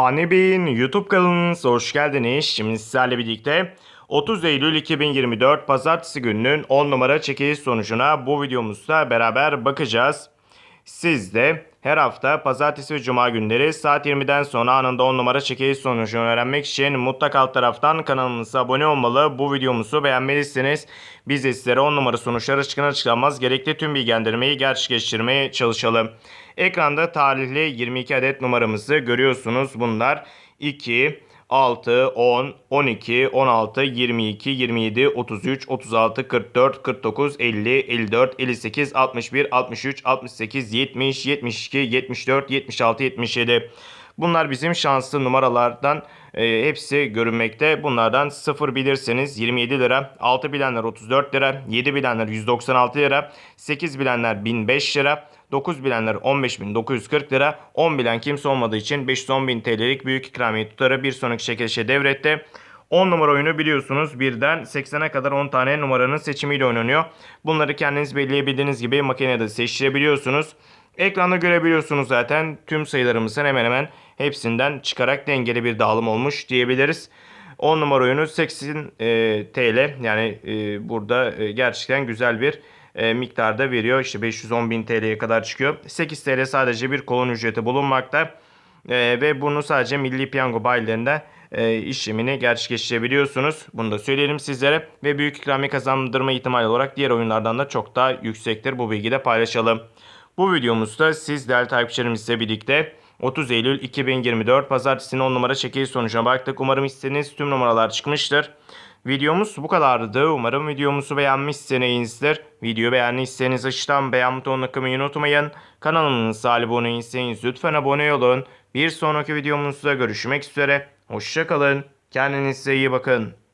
Fani Bey'in YouTube kanalınıza hoş geldiniz. Şimdi sizlerle birlikte 30 Eylül 2024 Pazartesi gününün 10 numara çekiliş sonucuna bu videomuzda beraber bakacağız. Siz de her hafta pazartesi ve cuma günleri saat 20'den sonra anında 10 numara çekiliş sonucunu öğrenmek için mutlaka alt taraftan kanalımıza abone olmalı. Bu videomuzu beğenmelisiniz. Biz de sizlere 10 numara sonuçları çıkar açıklanmaz gerekli tüm bilgilendirmeyi gerçekleştirmeye çalışalım. Ekranda tarihli 22 adet numaramızı görüyorsunuz. Bunlar 2, 6, 10, 12, 16, 22, 27, 33, 36, 44, 49, 50, 54, 58, 61, 63, 68, 70, 72, 74, 76, 77. Bunlar bizim şanslı numaralardan e, hepsi görünmekte. Bunlardan 0 bilirseniz 27 lira, 6 bilenler 34 lira, 7 bilenler 196 lira, 8 bilenler 1005 lira, 9 bilenler 15.940 lira, 10 bilen kimse olmadığı için 510.000 TL'lik büyük ikramiye tutarı bir sonraki çekilişe devretti. 10 numara oyunu biliyorsunuz birden 80'e kadar 10 tane numaranın seçimiyle oynanıyor. Bunları kendiniz belirleyebildiğiniz gibi makinede seçtirebiliyorsunuz. Ekranda görebiliyorsunuz zaten tüm sayılarımızın hemen hemen hepsinden çıkarak dengeli bir dağılım olmuş diyebiliriz. 10 numara oyunu 80 e, TL yani e, burada e, gerçekten güzel bir e, miktarda veriyor. İşte 510 bin TL'ye kadar çıkıyor. 8 TL sadece bir kolon ücreti bulunmakta. E, ve bunu sadece Milli Piyango bayilerinde e, işlemini gerçekleştirebiliyorsunuz. Bunu da söyleyelim sizlere. Ve büyük ikramiye kazandırma ihtimali olarak diğer oyunlardan da çok daha yüksektir. Bu bilgiyi de paylaşalım. Bu videomuzda siz değerli takipçilerimizle birlikte 30 Eylül 2024 Pazartesi'nin 10 numara çekiliş sonucuna baktık. Umarım istediğiniz tüm numaralar çıkmıştır. Videomuz bu kadardı. Umarım videomuzu beğenmişsinizdir. Video beğendiyseniz aşağıdan beğen butonuna kılmayı unutmayın. Kanalımıza abone değilseniz lütfen abone olun. Bir sonraki videomuzda görüşmek üzere. Hoşçakalın. Kendinize iyi bakın.